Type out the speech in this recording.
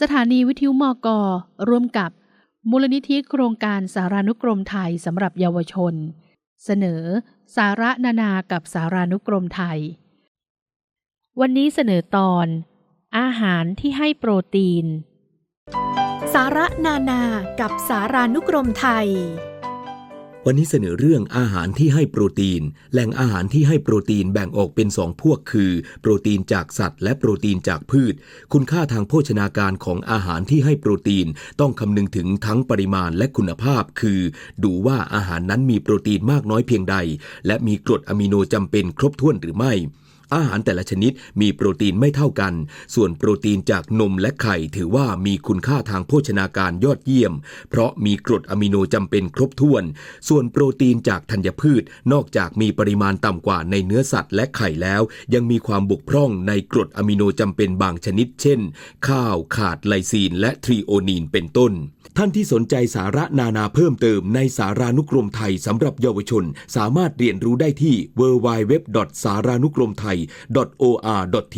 สถานีวิทยุมอกร่วมกับมูลนิธิโครงการสารานุกรมไทยสำหรับเยาวชน เสนอ สาระนานากับสารานุกรมไทย วันนี้เสนอตอน อาหารที่ให้โปรตีน สาระนานากับสารานุกรมไทย วันนี้เสนอเรื่องอาหารที่ให้โปรตีน แหล่งอาหารที่ให้โปรตีนแบ่งออกเป็นสองพวกคือ โปรตีนจากสัตว์ และโปรตีนจากพืช คุณค่าทางโภชนาการของอาหารที่ให้โปรตีน ต้องคำนึงถึงทั้งปริมาณและคุณภาพ คือ ดูว่าอาหารนั้นมีโปรตีนมากน้อยเพียงใด และมีกรดอะมิโนจำเป็นครบถ้วนหรือไม่ อาหารแต่ละชนิดมีโปรตีนไม่เท่ากัน ส่วนโปรตีนจากนมและไข่ถือว่ามีคุณค่าทางโภชนาการยอดเยี่ยม เพราะมีกรดอะมิโนจำเป็นครบถ้วน ส่วนโปรตีนจากธัญพืช นอกจากมีปริมาณต่ำกว่าในเนื้อสัตว์และไข่แล้ว ยังมีความบกพร่องในกรดอะมิโนจำเป็นบางชนิด เช่น ข้าวขาดไลซีน และทรีโอนีนเป็นต้น ท่านที่สนใจสาระนานาเพิ่มเติมในสารานุกรมไทยสำหรับเยาวชน สามารถเรียนรู้ได้ที่ www. สารานุกรมไทย .or.th